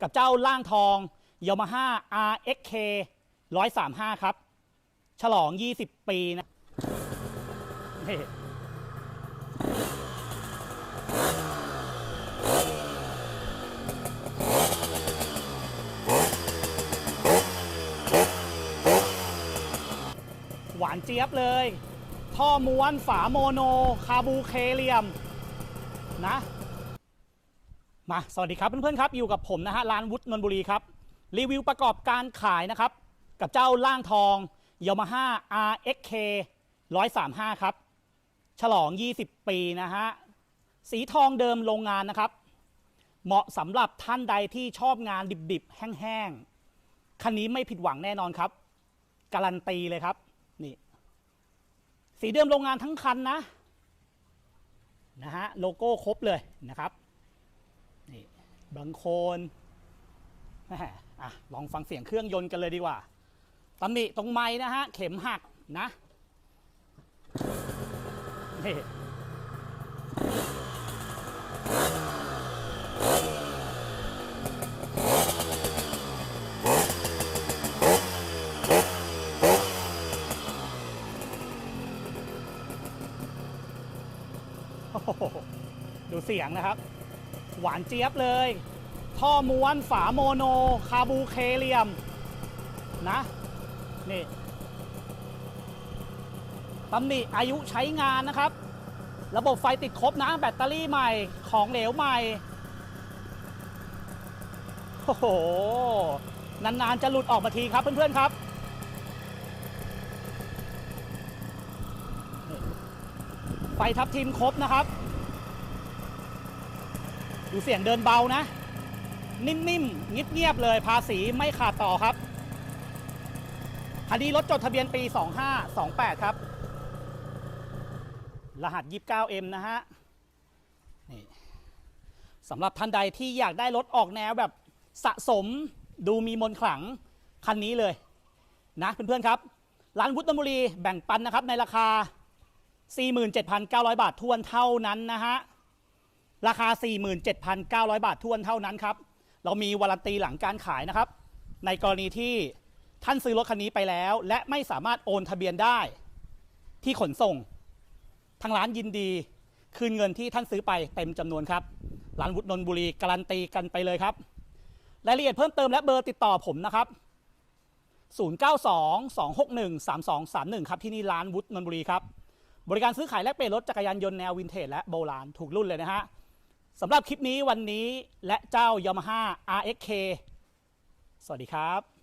กับเจ้าล่างทอง Yamaha RXK 135 ครับ ฉลอง 20 ปีนะหวานเจี๊ยบเลย ท่อม้วนฝาโมโน คาบูเคเลียม นะ มา สวัสดีครับเพื่อนๆครับ อยู่กับผมนะฮะร้านวุฒินนบุรีครับ รีวิวประกอบการขายนะครับ กับเจ้าล่างทอง Yamaha RXK 135 ครับ ฉลอง 20 ปีนะฮะ สีทองเดิมโรงงานนะครับ เหมาะสำหรับท่านใดที่ชอบงานดิบๆ แห้งๆ คันนี้ไม่ผิดหวังแน่นอนครับ การันตีเลยครับนี่สีเดิมโรงงานทั้งคันนะนะฮะโลโก้ครบเลยนะครับ นี่บังโคนแหม่อะลองฟังเสียงเครื่องยนต์กันเลยดีกว่าตำหนิตรงไม้นะฮะ เข็มหักนะนี่โอ้โหดูเสียงนะครับ หวานเจี๊ยบเลย ท่อม้วนฝาโมโน คาบูเคเลียม นะ นี่ตำหนิอายุใช้งานนะครับ ระบบไฟติดครบนะ แบตเตอรี่ใหม่ของเหลวใหม่ โอ้โห นาน ๆ จะหลุดออกมาทีครับเพื่อน ๆ ครับไฟทับทิมครบนะครับ ดูเสียงเดินเบานะ นิ่มๆเงียบๆเลยภาษีไม่ขาดต่อครับคันนี้รถจดทะเบียนปี 2528 ครับ รหัส 29M นะฮะนี่สำหรับท่านใดที่อยากได้รถออกแนวแบบสะสมดูมีมนขลัง คันนี้เลย นะเพื่อนๆครับ ร้านวุฒินบุรีแบ่งปันนะครับในราคา 47,900 บาททวนเท่านั้นนะฮะ ราคา 47,900 บาททวนเท่านั้นครับ เรามีวารันตีหลังการขายนะครับ ในกรณีที่ท่านซื้อรถคันนี้ไปแล้ว และไม่สามารถโอนทะเบียนได้ ที่ขนส่ง ทางร้านยินดี คืนเงินที่ท่านซื้อไปเต็มจำนวนครับ ร้านวุฒินนบุรีการันตีกันไปเลยครับ รายละเอียดเพิ่มเติมและเบอร์ติดต่อผมนะครับ 0922613231 ครับที่นี่ร้านวุฒินนบุรีครับบริการซื้อขายและเปลี่ยนรถจักรยานยนต์แนววินเทจและโบราณถูกรุ่นเลยนะฮะ สำหรับคลิปนี้วันนี้และเจ้ายามาฮ่า RXK สวัสดีครับ